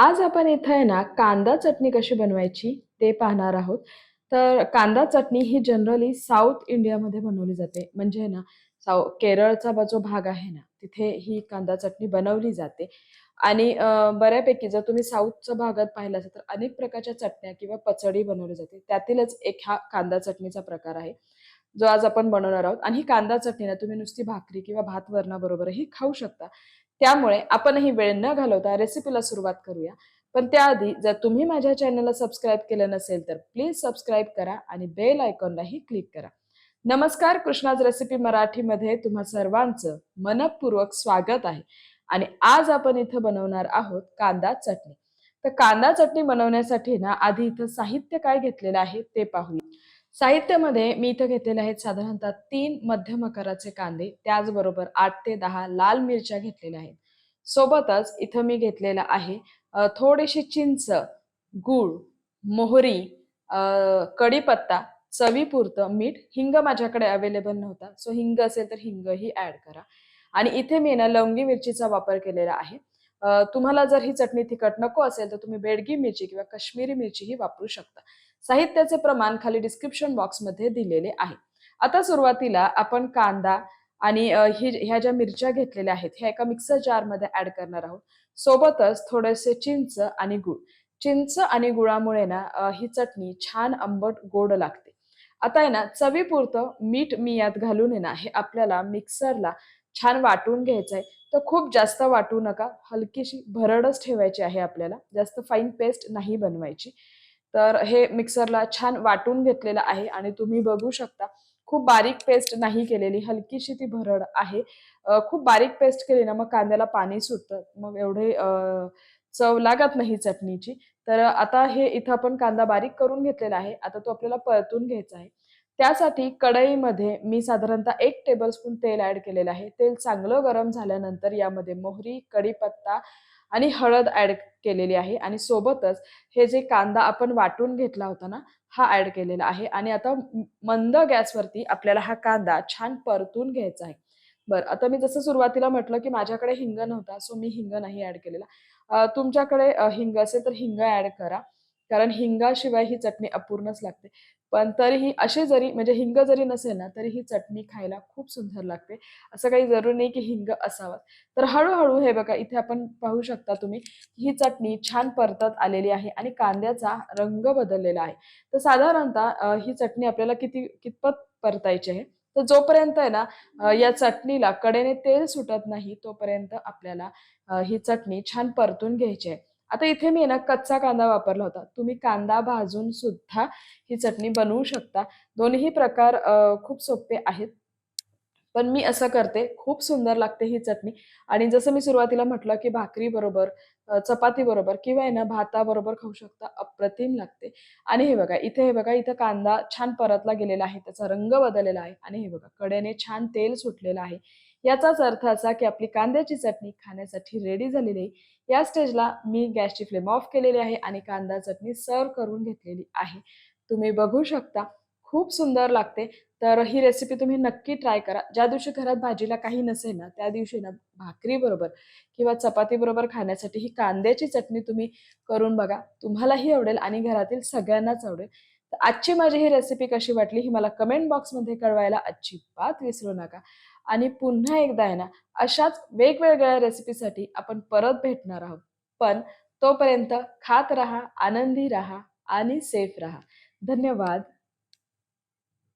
आज आपण इथं आहे ना कांदा चटणी कशी बनवायची ते पाहणार आहोत. तर कांदा चटणी ही जनरली साऊथ इंडियामध्ये बनवली जाते. म्हणजे ना साऊ केरळचा जो भाग आहे ना, तिथे ही कांदा चटणी बनवली जाते. आणि बऱ्यापैकी जर तुम्ही साऊथच्या भागात पाहिलं असेल तर अनेक प्रकारच्या चटण्या किंवा पचडी बनवली जाते. त्यातीलच एक हा कांदा चटणीचा प्रकार आहे, जो आज आपण बनवणार आहोत. आणि ही कांदा चटणी ना तुम्ही नुसती भाकरी किंवा भात वरणाबरोबरही खाऊ शकता. त्यामुळे आपणही वेळ न घालवता रेसिपीला सुरुवात करूया. पण त्याआधी जर तुम्ही माझ्या चॅनलला सबस्क्राईब केलं नसेल तर प्लीज सबस्क्राईब करा आणि बेल आयकॉनलाही क्लिक करा. नमस्कार कृष्णाज रेसिपी मराठीमध्ये तुम्हा सर्वांचं मनपूर्वक स्वागत आहे. आणि आज आपण इथं बनवणार आहोत कांदा चटणी. तर कांदा चटणी बनवण्यासाठी ना आधी इथं साहित्य काय घेतलेलं आहे ते पाहूया. साहित्यामध्ये मी इथं घेतलेले आहेत साधारणतः तीन मध्यम आकाराचे कांदे, त्याचबरोबर आठ ते दहा लाल मिरच्या घेतलेल्या आहेत. सोबतच इथं मी घेतलेलं आहे थोडीशी चिंच, गूळ, मोहरी, कढीपत्ता, चवीपुरतं मीठ, हिंग माझ्याकडे अवेलेबल नव्हता, सो हिंग असेल तर हिंगही ॲड करा. आणि इथे मी ना लवंगी मिरचीचा वापर केलेला आहे. तुम्हाला जर ही चटणी तिखट नको असेल तर तुम्ही बेडगी मिरची किंवा काश्मीरी मिरचीही वापरू शकता. साहित्याचे प्रमाण खाली डिस्क्रिप्शन बॉक्समध्ये दिलेले आहे. आता सुरुवातीला आपण कांदा आणि ही ह्या ज्या मिरच्या घेतलेल्या आहेत, ह्या एका मिक्सर जारमध्ये ऍड करणार आहोत. सोबतच थोडेसे चिंच आणि गुळ चिंच आणि गुळामुळे ना ही चटणी छान आंबट गोड लागते. आता आहे ना चवीपुरतं मीठ मी यात घालून आहे ना, हे आपल्याला मिक्सरला छान वाटून घ्यायचं आहे. तर खूप जास्त वाटू नका, हलकीशी भरडच ठेवायची आहे आपल्याला, जास्त फाईन पेस्ट नाही बनवायची. तर हे मिक्सरला छान वाटून घेतलेलं आहे आणि तुम्ही बघू शकता खूप बारीक पेस्ट नाही केलेली, हलकीशी ती भरड आहे. खूप बारीक पेस्ट केली ना मग कांद्याला पाणी सुटतं. मग एवढे चव लागत नाही चटणीची. तर आता हे इथं आपण कांदा बारीक करून घेतलेला आहे. आता तो आपल्याला परतून घ्यायचा आहे. त्यासाठी कढईमध्ये मी साधारणतः एक टेबलस्पून तेल ॲड केलेलं आहे. तेल चांगलं गरम झाल्यानंतर यामध्ये मोहरी, कढीपत्ता आणि हळद ॲड केलेली आहे आणि सोबतच हे जे कांदा आपण वाटून घेतला होता ना, हा ॲड केलेला आहे आणि आता मंद गॅसवरती आपल्याला हा कांदा छान परतून घ्यायचा आहे. बरं, आता मी जसं सुरुवातीला म्हटलं, की माझ्याकडे हिंग नव्हता, सो मी हिंग नाही ॲड केलेला. तुमच्याकडे हिंग असेल तर हिंग ॲड करा. कारण हिंगाशिवाय ही चटणी अपूर्णच लागते. पण तरीही असे जरी म्हणजे हिंग जरी नसेल ना, तरी ही चटणी खायला खूप सुंदर लागते. असं काही जरुरी नाही की हिंग असावं तर हळूहळू हे बघा इथे आपण पाहू शकता तुम्ही, ही चटणी छान परतत आलेली आहे आणि कांद्याचा रंग बदललेला आहे. तर साधारणतः ही चटणी आपल्याला किती कितपत परतायची आहे, तर जोपर्यंत आहे ना या चटणीला कडेने तेल सुटत नाही, तोपर्यंत आपल्याला ही चटणी छान परतून घ्यायची आहे. आता इथे मी ना कच्चा कांदा वापरला होता. तुम्ही कांदा भाजून सुद्धा ही चटणी बनवू शकता. दोन्ही प्रकार खूप सोपे आहेत. पण मी असं करते, खूप सुंदर लागते ही चटणी आणि जसं मी सुरुवातीला म्हटलं, की भाकरीबरोबर, चपाती चपातीबरोबर किंवा आहे ना भाताबरोबर खाऊ शकता. अप्रतिम लागते. आणि हे बघा, इथे हे बघा, इथं कांदा छान परतला गेलेला आहे. त्याचा रंग बदललेला आहे आणि हे बघा, कडेने छान तेल सुटलेलं आहे. याचाच अर्थ असा, की आपली कांद्याची चटणी खाण्यासाठी रेडी झालेली आहे. या स्टेजला मी गॅसची फ्लेम ऑफ केलेली आहे आणि कांदा चटणी सर्व करून घेतलेली आहे. तुम्ही बघू शकता, खूप सुंदर लागते. तर ही रेसिपी तुम्ही नक्की ट्राय करा. ज्या दिवशी घरात भाजीला काही नसेल ना, त्या दिवशी ना भाकरीबरोबर किंवा चपातीबरोबर खाण्यासाठी ही कांद्याची चटणी तुम्ही करून बघा. तुम्हालाही आवडेल आणि घरातील सगळ्यांनाच आवडेल. तर आजची माझी ही रेसिपी कशी वाटली, ही मला कमेंट बॉक्समध्ये कळवायला अजिबात विसरू नका. आणि पुन्हा एकदा आहे ना, अशाच वेगवेगळ्या रेसिपीसाठी आपण परत भेटणार आहोत. पण तोपर्यंत खात राहा, आनंदी राहा आणि सेफ राहा. धन्यवाद.